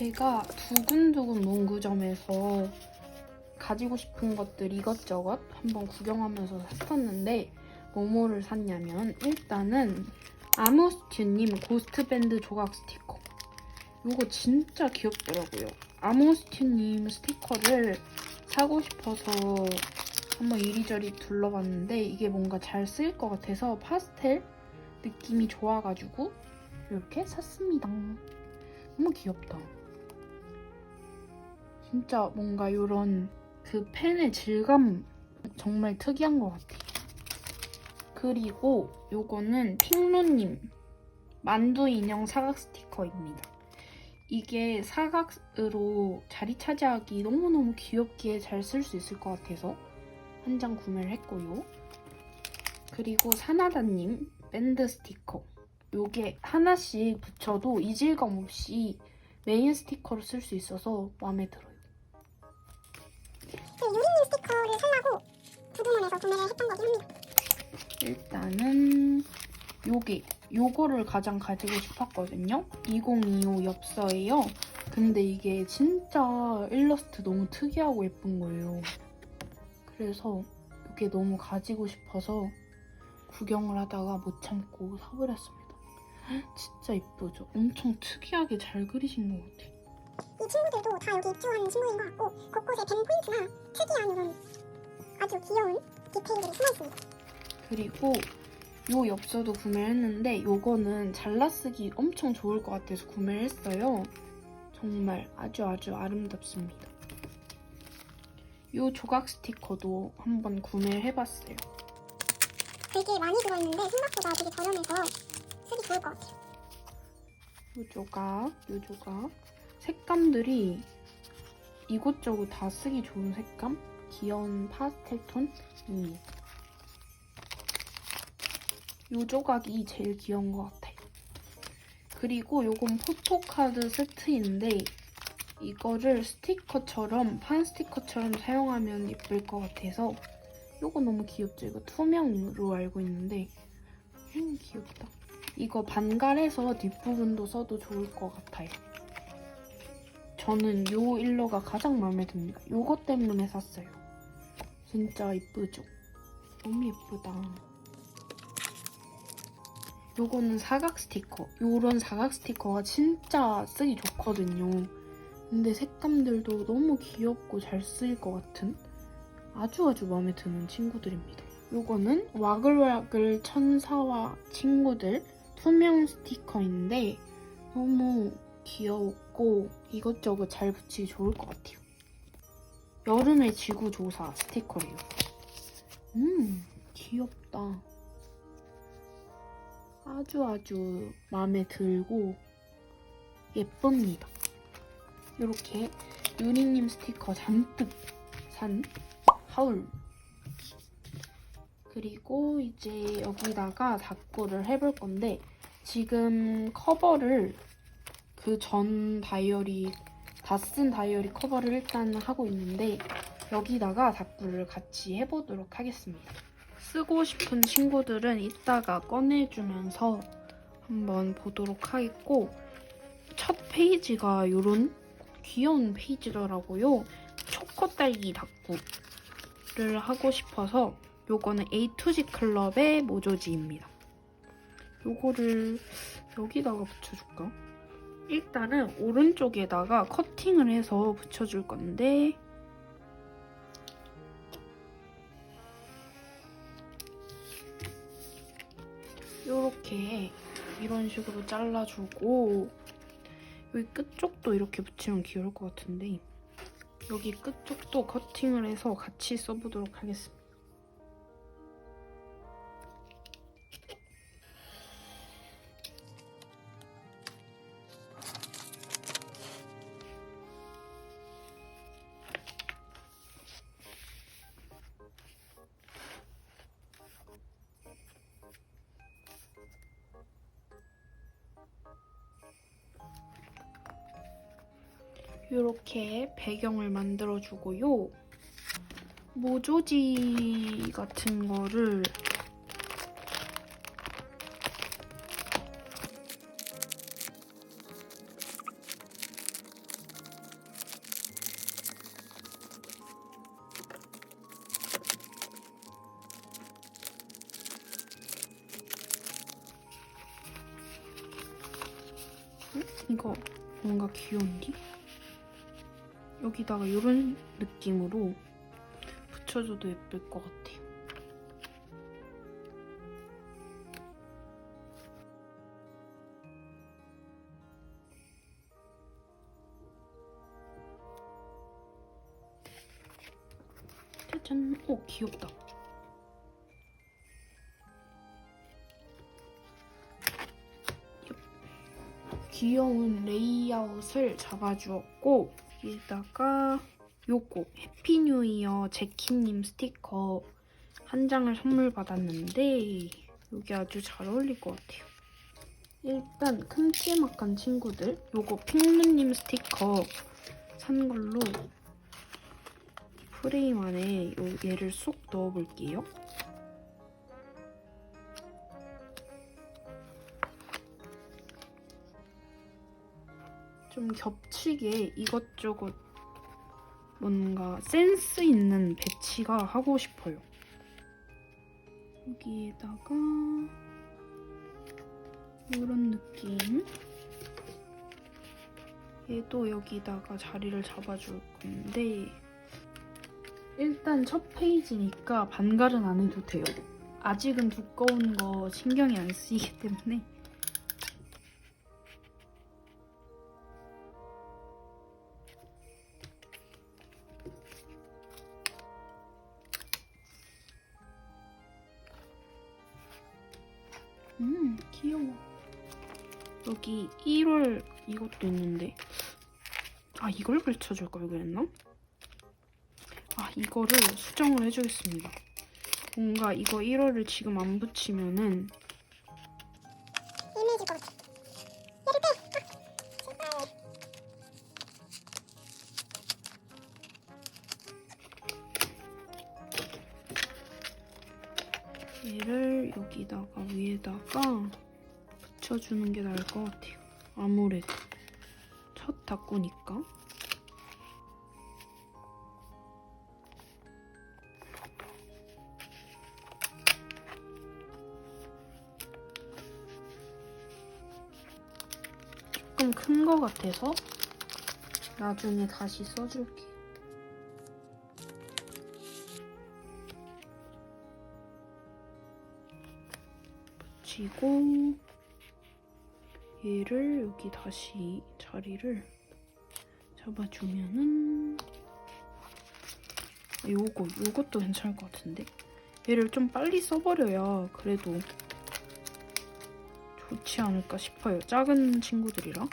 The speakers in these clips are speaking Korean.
제가 두근두근 문구점에서 가지고 싶은 것들 이것저것 한번 구경하면서 샀었는데 뭐뭐를 샀냐면 일단은 아모스튜님 고스트밴드 조각 스티커. 이거 진짜 귀엽더라고요. 아모스튜님 스티커를 사고 싶어서 한번 이리저리 둘러봤는데 이게 뭔가 잘 쓰일 것 같아서 파스텔 느낌이 좋아가지고 이렇게 샀습니다. 너무 귀엽다. 진짜 뭔가 이런 그 펜의 질감 정말 특이한 것 같아. 그리고 요거는 핑루님 만두 인형 사각 스티커입니다. 이게 사각으로 자리 차지하기 너무너무 귀엽게 잘 쓸 수 있을 것 같아서 한 장 구매를 했고요. 그리고 사나다님 밴드 스티커. 요게 하나씩 붙여도 이질감 없이 메인 스티커로 쓸 수 있어서 마음에 들어요. 그 유리님 스티커를 살라고 두두몬에서 구매를 했던 거긴 합니다. 일단은 요게 요거를 가장 가지고 싶었거든요. 2025 엽서예요. 근데 이게 진짜 일러스트 너무 특이하고 예쁜 거예요. 그래서 이게 너무 가지고 싶어서 구경을 하다가 못 참고 사버렸습니다. 진짜 예쁘죠? 엄청 특이하게 잘 그리신 것 같아요. 이 친구들도 다 여기 입주한 친구인 것 같고 곳곳에 벤 포인트나 특이한 이런 아주 귀여운 디테일들이 숨어 있습니다. 그리고 요 엽서도 구매를 했는데 요거는 잘라쓰기 엄청 좋을 것 같아서 구매를 했어요. 정말 아주 아주 아름답습니다. 요 조각 스티커도 한번 구매를 해봤어요. 되게 많이 들어있는데 생각보다 되게 저렴해서 쓰기 좋을 것 같아요. 요 조각, 요 조각. 색감들이 이곳저곳 다 쓰기 좋은 색감? 귀여운 파스텔 톤입니다. 요 조각이 제일 귀여운 것 같아요. 그리고 요건 포토카드 세트인데 이거를 스티커처럼 판 스티커처럼 사용하면 예쁠 것 같아서 요거 너무 귀엽죠? 이거 투명으로 알고 있는데 음 귀엽다. 이거 반갈해서 뒷부분도 써도 좋을 것 같아요. 저는 요 일러가 가장 마음에 듭니다. 요거 때문에 샀어요. 진짜 이쁘죠? 너무 예쁘다. 요거는 사각 스티커. 요런 사각 스티커가 진짜 쓰기 좋거든요. 근데 색감들도 너무 귀엽고 잘 쓰일 것 같은 아주 아주 마음에 드는 친구들입니다. 요거는 와글와글 천사와 친구들 투명 스티커인데 너무 귀엽고 이것저것 잘 붙이기 좋을 것 같아요. 여름의 지구조사 스티커래요. 음, 귀엽다. 아주 아주 마음에 들고 예쁩니다. 이렇게 유리님 스티커 잔뜩 산 하울. 그리고 이제 여기다가 닦고를 해볼 건데 지금 커버를 그 전 다이어리 다 쓴 다이어리 커버를 일단 하고 있는데 여기다가 닦구를 같이 해보도록 하겠습니다. 쓰고 싶은 친구들은 이따가 꺼내주면서 한번 보도록 하겠고 첫 페이지가 이런 귀여운 페이지더라고요. 초코 딸기 닦구를 하고 싶어서 요거는 A2G 클럽의 모조지입니다. 요거를 여기다가 붙여줄까? 일단은 오른쪽에다가 커팅을 해서 붙여줄 건데 요렇게 이런 식으로 잘라주고 여기 끝쪽도 이렇게 붙이면 귀여울 것 같은데 여기 끝쪽도 커팅을 해서 같이 써보도록 하겠습니다. 배경을 만들어주고요. 모조지 같은 거를 응? 이거 뭔가 귀여운디? 여기다가 이런 느낌으로 붙여줘도 예쁠 것 같아요. 짜잔! 오, 귀엽다. 귀여운 레이아웃을 잡아주었고 여기다가 요거 해피뉴 이어 제키님 스티커 한 장을 선물 받았는데 여기 아주 잘 어울릴 것 같아요. 일단 큼지막한 친구들 요거 핑루님 스티커 산 걸로 프레임 안에 요 얘를 쏙 넣어볼게요. 좀 겹치게 이것저것 뭔가 센스 있는 배치가 하고 싶어요. 여기에다가 이런 느낌. 얘도 여기다가 자리를 잡아줄 건데 일단 첫 페이지니까 반갈은 안 해도 돼요. 아직은 두꺼운 거 신경이 안 쓰이기 때문에 1월 이것도 있는데. 아, 이걸 걸쳐줄 걸 그랬나? 아, 이거를 수정을 해주겠습니다. 뭔가 이거 1월을 지금 안 붙이면은! 아. 얘를 여기다가 위에다가 붙여주는 게 나을 것 같아요. 아무래도 첫 닦고니까. 조금 큰 거 같아서 나중에 다시 써줄게요. 붙이고 얘를 여기 다시 자리를 잡아주면은 아, 요거 요것도 괜찮을 것 같은데? 얘를 좀 빨리 써버려야 그래도 좋지 않을까 싶어요. 작은 친구들이라.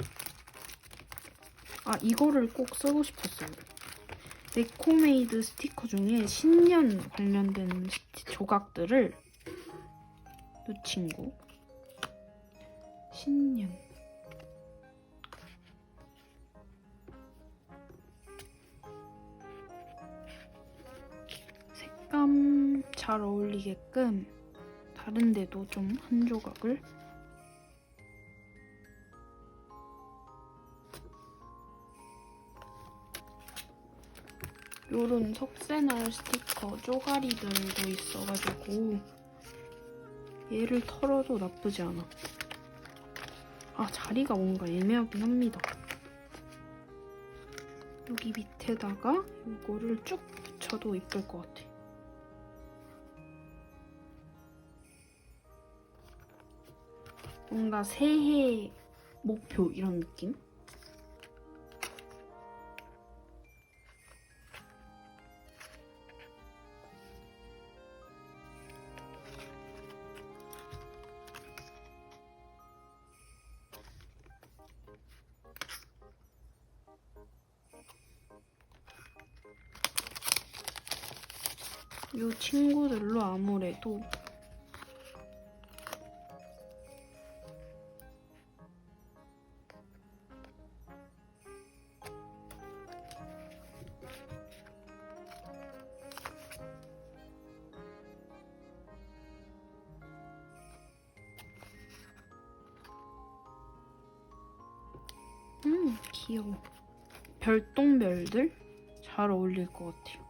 아 이거를 꼭 쓰고 싶었어요. 네코메이드 스티커 중에 신년 관련된 조각들을 이 친구 신년 색감 잘 어울리게끔 다른 데도 좀 한 조각을 요런 석쇠날 스티커 쪼가리들도 있어가지고 얘를 털어도 나쁘지 않아. 아, 자리가 뭔가 애매하긴 합니다. 여기 밑에다가 이거를 쭉 붙여도 이쁠 것 같아. 뭔가 새해 목표 이런 느낌? 친구들로 아무래도. 음 귀여워. 별똥별들 잘 어울릴 것 같아요.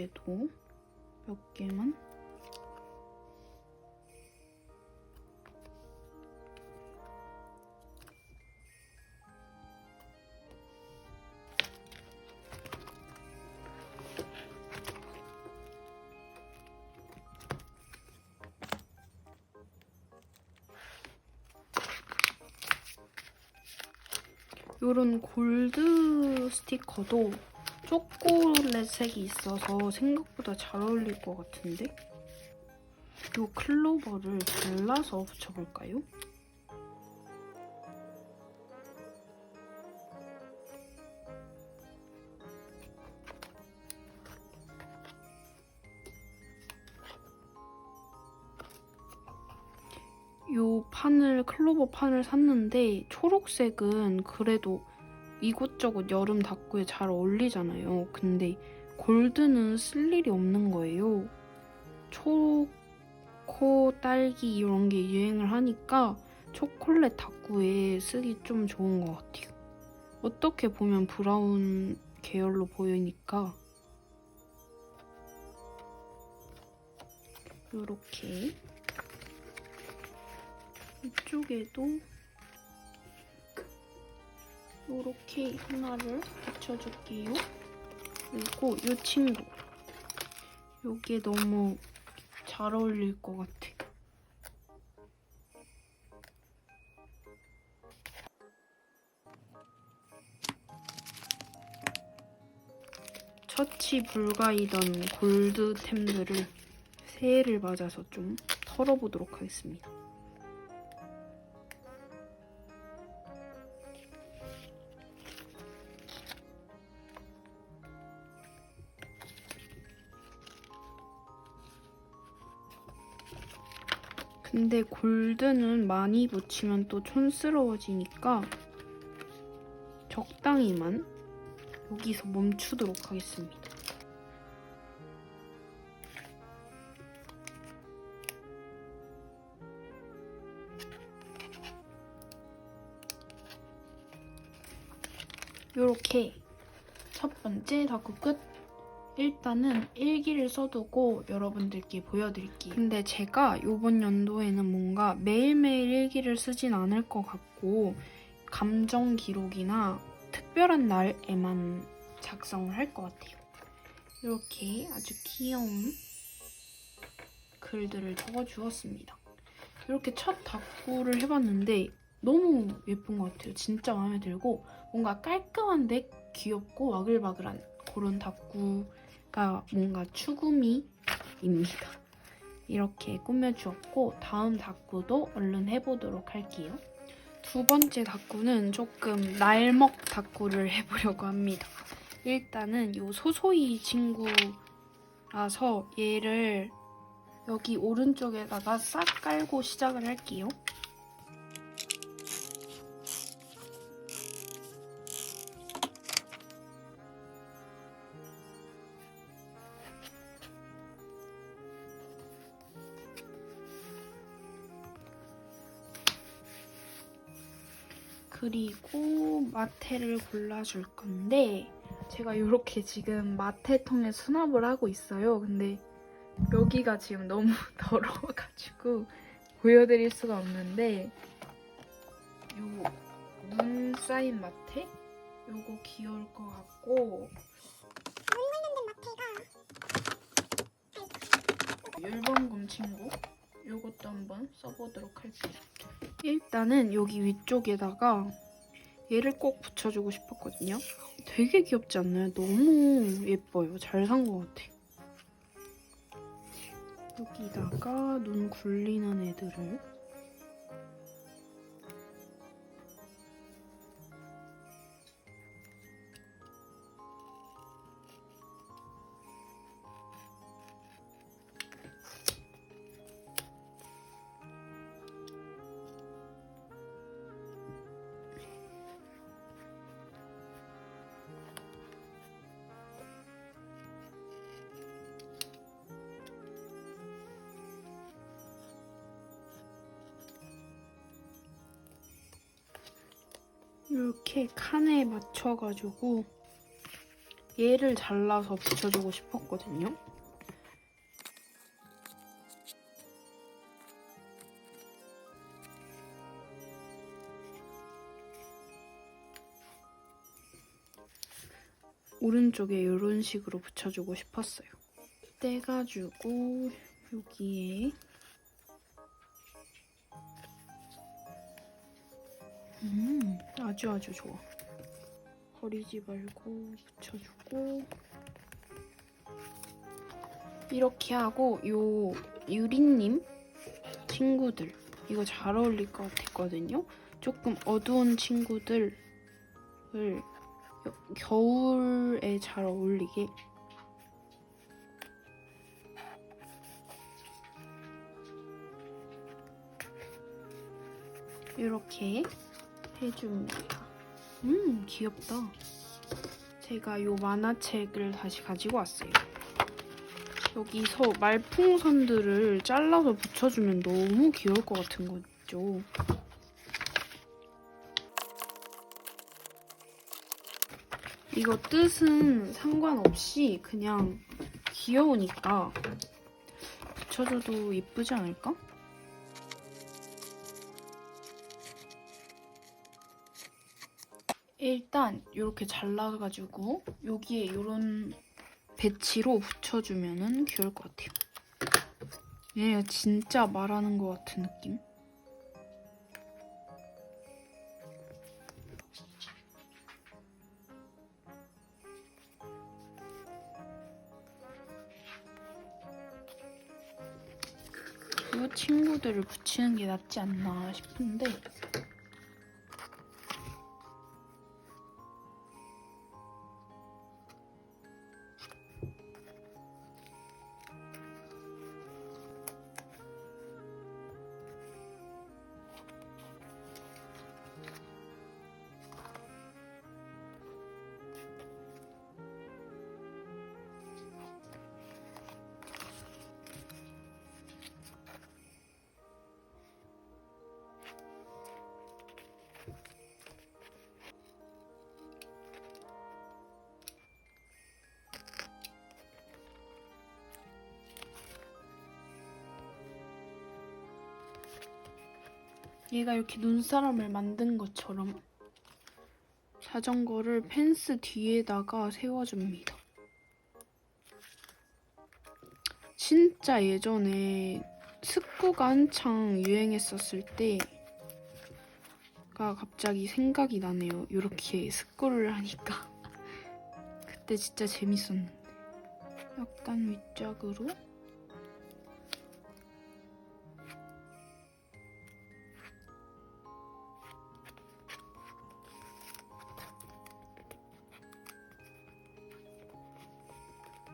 밑쪽에도 몇 개만? 요런 골드 스티커도 초콜릿 색이 있어서 생각보다 잘 어울릴 것 같은데? 요 클로버를 잘라서 붙여볼까요? 요 판을 클로버 판을 샀는데 초록색은 그래도 이곳저곳 여름 닭구에 잘 어울리잖아요. 근데 골드는 쓸 일이 없는 거예요. 초코, 딸기 이런 게 유행을 하니까 초콜릿 닭구에 쓰기 좀 좋은 것 같아요. 어떻게 보면 브라운 계열로 보이니까 이렇게 이쪽에도 이렇게 하나를 붙여줄게요. 그리고 이 친구. 이게 너무 잘 어울릴 것 같아. 처치 불가이던 골드템들을 새해를 맞아서 좀 털어보도록 하겠습니다. 근데 골드는 많이 붙이면 또 촌스러워지니까 적당히만 여기서 멈추도록 하겠습니다. 이렇게 첫 번째 다크 끝. 일단은 일기를 써두고 여러분들께 보여드릴게요. 근데 제가 이번 연도에는 뭔가 매일매일 일기를 쓰진 않을 것 같고 감정 기록이나 특별한 날에만 작성을 할 것 같아요. 이렇게 아주 귀여운 글들을 적어주었습니다. 이렇게 첫 다꾸를 해봤는데 너무 예쁜 것 같아요. 진짜 마음에 들고 뭔가 깔끔한데 귀엽고 와글와글한 그런 다꾸 가 뭔가 추구미입니다. 이렇게 꾸며주었고 다음 다꾸도 얼른 해보도록 할게요. 두 번째 다꾸는 조금 날먹 다꾸를 해보려고 합니다. 일단은 이 소소이 친구라서 얘를 여기 오른쪽에다가 싹 깔고 시작을 할게요. 그리고 마테를 골라줄 건데 제가 이렇게 지금 마테통에 수납을 하고 있어요. 근데 여기가 지금 너무 더러워가지고 보여드릴 수가 없는데 요눈 쌓인 마테? 요거 귀여울 것 같고 마테가 율번금 친구 요것도 한번 써보도록 할게요. 일단은 여기 위쪽에다가 얘를 꼭 붙여주고 싶었거든요. 되게 귀엽지 않나요? 너무 예뻐요. 잘 산 것 같아. 여기다가 눈 굴리는 애들을 칸에 맞춰가지고 얘를 잘라서 붙여주고 싶었거든요. 오른쪽에 이런 식으로 붙여주고 싶었어요. 떼가지고 여기에 음 아주 아주 좋아. 버리지 말고 붙여주고 이렇게 하고 요 유리님 친구들 이거 잘 어울릴 것 같았거든요. 조금 어두운 친구들을 여- 겨울에 잘 어울리게 이렇게 해줍니다. 음, 귀엽다. 제가 요 만화책을 다시 가지고 왔어요. 여기서 말풍선들을 잘라서 붙여주면 너무 귀여울 것 같은 거죠. 이거 뜻은 상관없이 그냥 귀여우니까 붙여줘도 예쁘지 않을까? 일단 이렇게 잘라가지고 여기에 이런 배치로 붙여주면은 귀여울 것 같아요. 얘가 진짜 말하는 것 같은 느낌? 이 친구들을 붙이는 게 낫지 않나 싶은데 얘가 이렇게 눈사람을 만든 것처럼 자전거를 펜스 뒤에다가 세워줍니다. 진짜 예전에 스쿠가 한창 유행했었을 때가 갑자기 생각이 나네요. 이렇게 스쿠를 하니까. 그때 진짜 재밌었는데. 약간 윗짝으로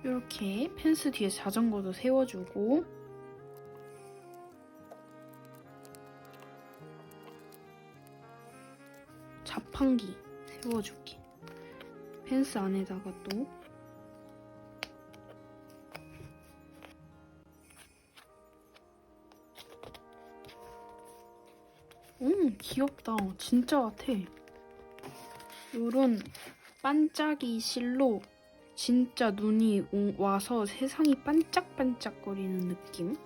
이렇게 펜스 뒤에 자전거도 세워주고 자판기 세워줄게. 펜스 안에다가 또 음, 귀엽다. 진짜 같아. 요런 반짝이 실로 진짜 눈이 오- 와서 세상이 반짝반짝거리는 느낌?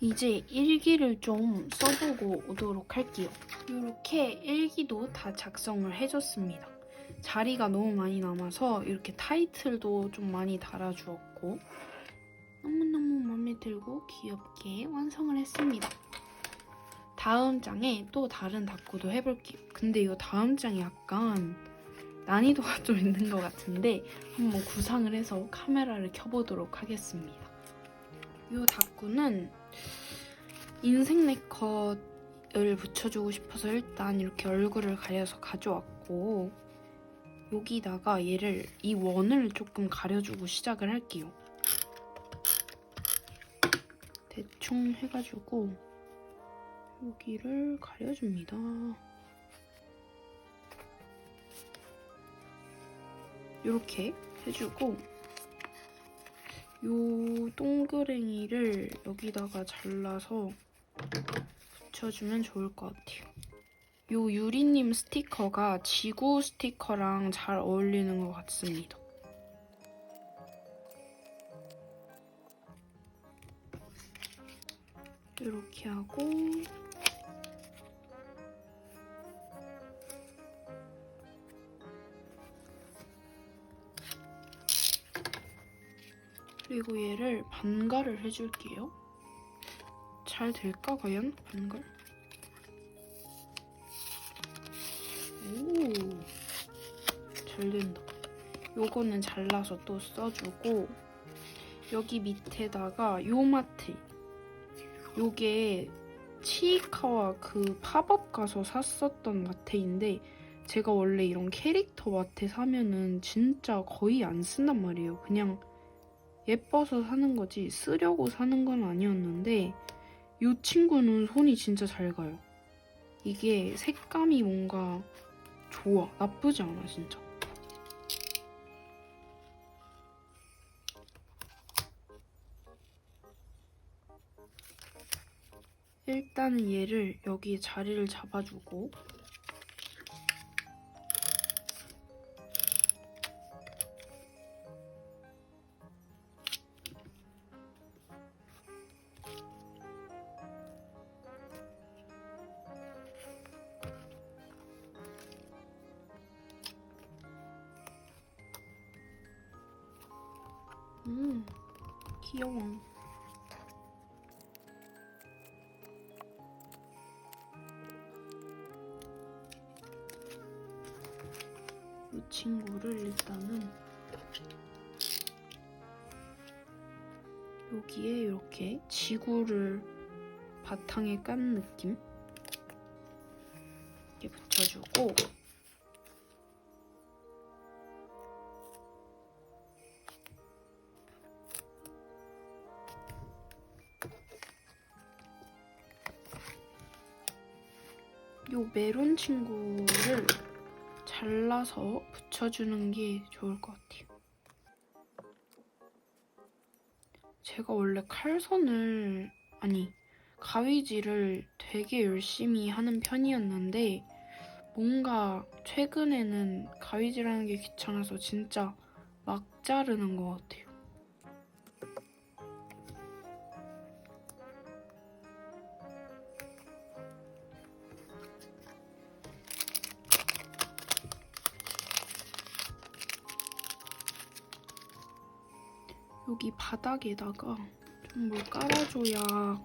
이제 일기를 좀 써보고 오도록 할게요. 이렇게 일기도 다 작성을 해줬습니다. 자리가 너무 많이 남아서 이렇게 타이틀도 좀 많이 달아주었고 너무너무 마음에 들고 귀엽게 완성을 했습니다. 다음 장에 또 다른 다꾸도 해볼게요. 근데 이 다음 장이 약간 난이도가 좀 있는 것 같은데 한번 구상을 해서 카메라를 켜보도록 하겠습니다. 이 다꾸는 인생 네컷을 붙여주고 싶어서 일단 이렇게 얼굴을 가려서 가져왔고 여기다가 얘를 이 원을 조금 가려주고 시작을 할게요. 대충 해가지고 여기를 가려줍니다. 이렇게 해주고 요 동그랭이를 여기다가 잘라서 붙여주면 좋을 것 같아요. 요 유리님 스티커가 지구 스티커랑 잘 어울리는 것 같습니다. 이렇게 하고 그리고 얘를 반갈을 해줄게요. 잘 될까 과연 반갈? 잘 된다. 요거는 잘라서 또 써주고 여기 밑에다가 요마트 요게 치이카와 그 팝업 가서 샀었던 마테인데 제가 원래 이런 캐릭터 마테 사면은 진짜 거의 안 쓴단 말이에요. 그냥 예뻐서 사는 거지 쓰려고 사는 건 아니었는데 이 친구는 손이 진짜 잘 가요. 이게 색감이 뭔가 좋아. 나쁘지 않아 진짜. 일단은 얘를 여기 자리를 잡아주고 요 메론 친구를 잘라서 붙여주는 게 좋을 것 같아요. 제가 원래 칼선을, 아니, 가위질을 되게 열심히 하는 편이었는데, 뭔가 최근에는 가위질하는 게 귀찮아서 진짜 막 자르는 것 같아요. 바닥에다가 좀 뭘 깔아줘야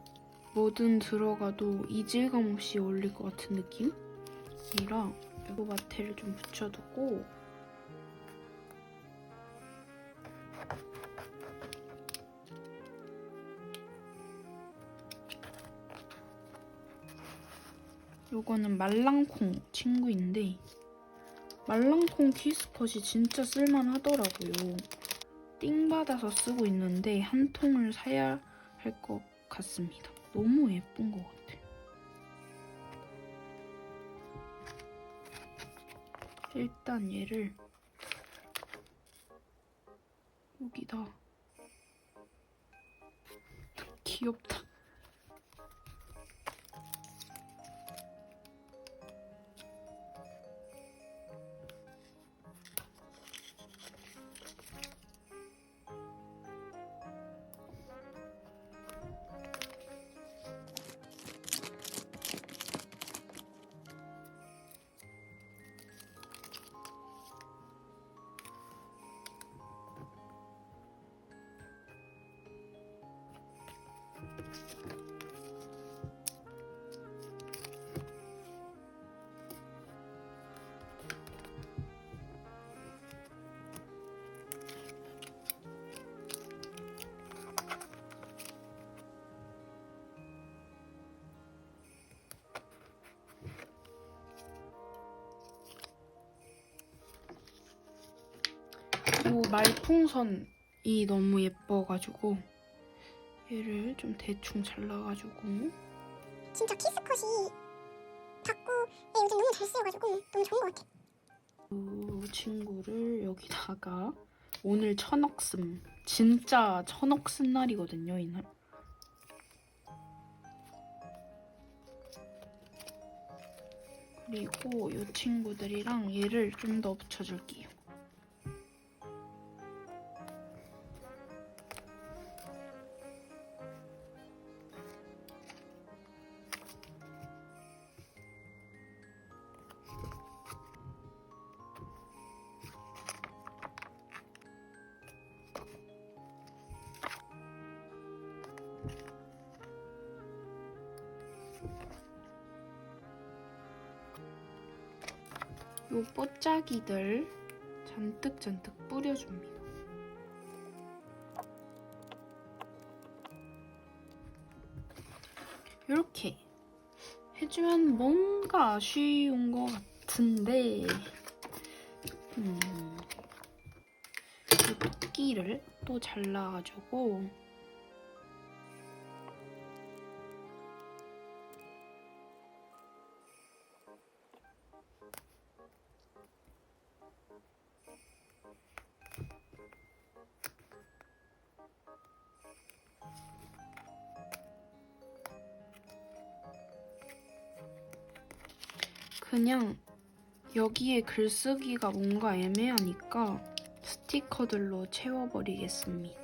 뭐든 들어가도 이질감 없이 어울릴 것 같은 느낌이라 이거 마테를 좀 붙여두고 요거는 말랑콩 친구인데 말랑콩 티스컷이 진짜 쓸만하더라고요. 띵 받아서 쓰고 있는데 한 통을 사야 할 것 같습니다. 너무 예쁜 것 같아요. 일단 얘를 여기다 귀엽다. 이 말풍선이 너무 예뻐가지고 얘를 좀 대충 잘라가지고 진짜 키스컷이 다꾸에 요즘 너무 잘 쓰여가지고 너무 좋은 것 같아. 이 친구를 여기다가 오늘 천억 쓴 진짜 천억 쓴 날이거든요 이날. 그리고 이 친구들이랑 얘를 좀 더 붙여줄게요. 요 뽀짝이들 잔뜩 잔뜩 뿌려줍니다. 이렇게 해주면 뭔가 아쉬운 것 같은데 음, 이 토끼를 또 잘라가지고 그냥 여기에 글쓰기가 뭔가 애매하니까 스티커들로 채워버리겠습니다.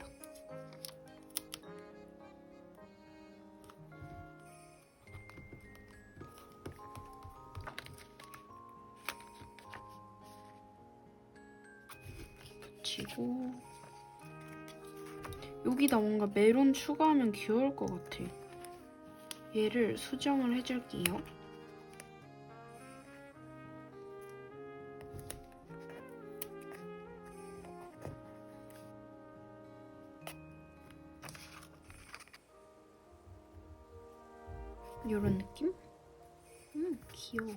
붙이고 여기다 뭔가 메론 추가하면 귀여울 것 같아. 얘를 수정을 해줄게요. 이런 느낌? 음, 귀여워.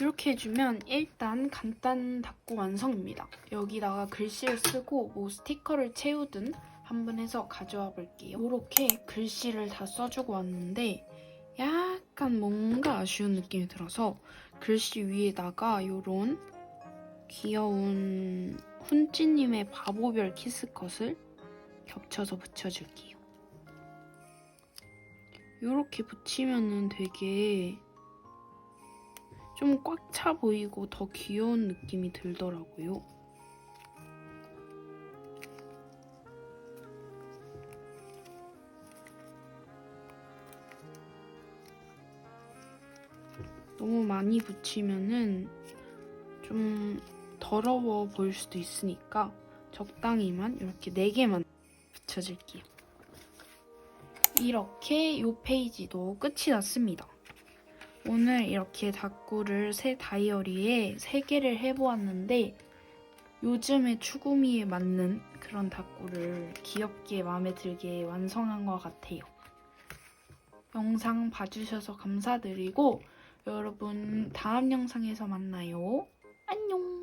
이렇게 해주면 일단 간단 닦고 완성입니다. 여기다가 글씨를 쓰고 뭐 스티커를 채우든 한번 해서 가져와 볼게요. 이렇게 글씨를 다 써주고 왔는데 약간 뭔가 아쉬운 느낌이 들어서 글씨 위에다가 이런 귀여운 훈찌님의 바보별 키스컷을 겹쳐서 붙여줄게요. 이렇게 붙이면은 되게 좀 꽉 차 보이고 더 귀여운 느낌이 들더라고요. 너무 많이 붙이면은 좀 더러워 보일 수도 있으니까 적당히만 이렇게 4개만 붙여줄게요. 이렇게 이 페이지도 끝이 났습니다. 오늘 이렇게 다꾸를 새 다이어리에 3개를 해보았는데 요즘의 추구미에 맞는 그런 다꾸를 귀엽게 마음에 들게 완성한 것 같아요. 영상 봐주셔서 감사드리고 여러분 다음 영상에서 만나요. 안녕